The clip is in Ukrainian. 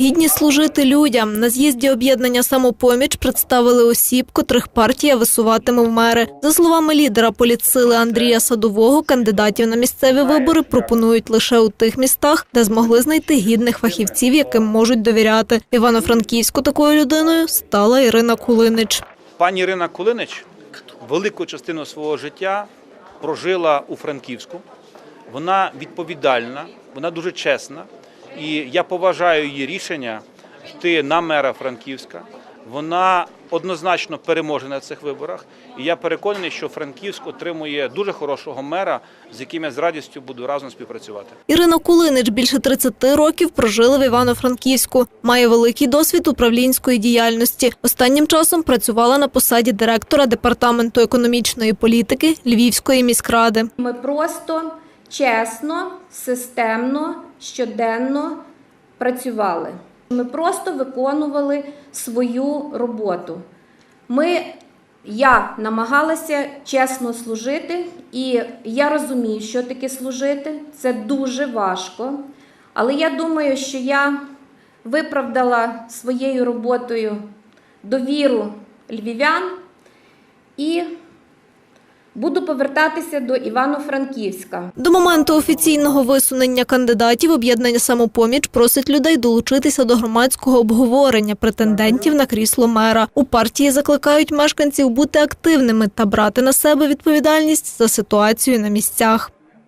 Гідні служити людям. На з'їзді об'єднання самопоміч представили осіб, котрих партія висуватиме в мери. За словами лідера політсили Андрія Садового, кандидатів на місцеві вибори пропонують лише у тих містах, де змогли знайти гідних фахівців, яким можуть довіряти. Івано-Франківську такою людиною стала Ірина Кулинич. Пані Ірина Кулинич велику частину свого життя прожила у Франківську. Вона відповідальна, вона дуже чесна. І я поважаю її рішення йти на мера Франківська. Вона однозначно переможе на цих виборах. І я переконаний, що Франківськ отримує дуже хорошого мера, з яким я з радістю буду разом співпрацювати. Ірина Кулинич більше 30 років прожила в Івано-Франківську. Має великий досвід управлінської діяльності. Останнім часом працювала на посаді директора департаменту економічної політики Львівської міськради. Ми просто чесно, системно, щоденно працювали. Ми просто виконували свою роботу. Ми, я намагалася чесно служити, і я розумію, що таке служити. Це дуже важко. Але я думаю, що я виправдала своєю роботою довіру львів'ян і буду повертатися до Івано-Франківська. До моменту офіційного висунення кандидатів об'єднання самопоміч просить людей долучитися до громадського обговорення претендентів на крісло мера. У партії закликають мешканців бути активними та брати на себе відповідальність за ситуацію на місцях.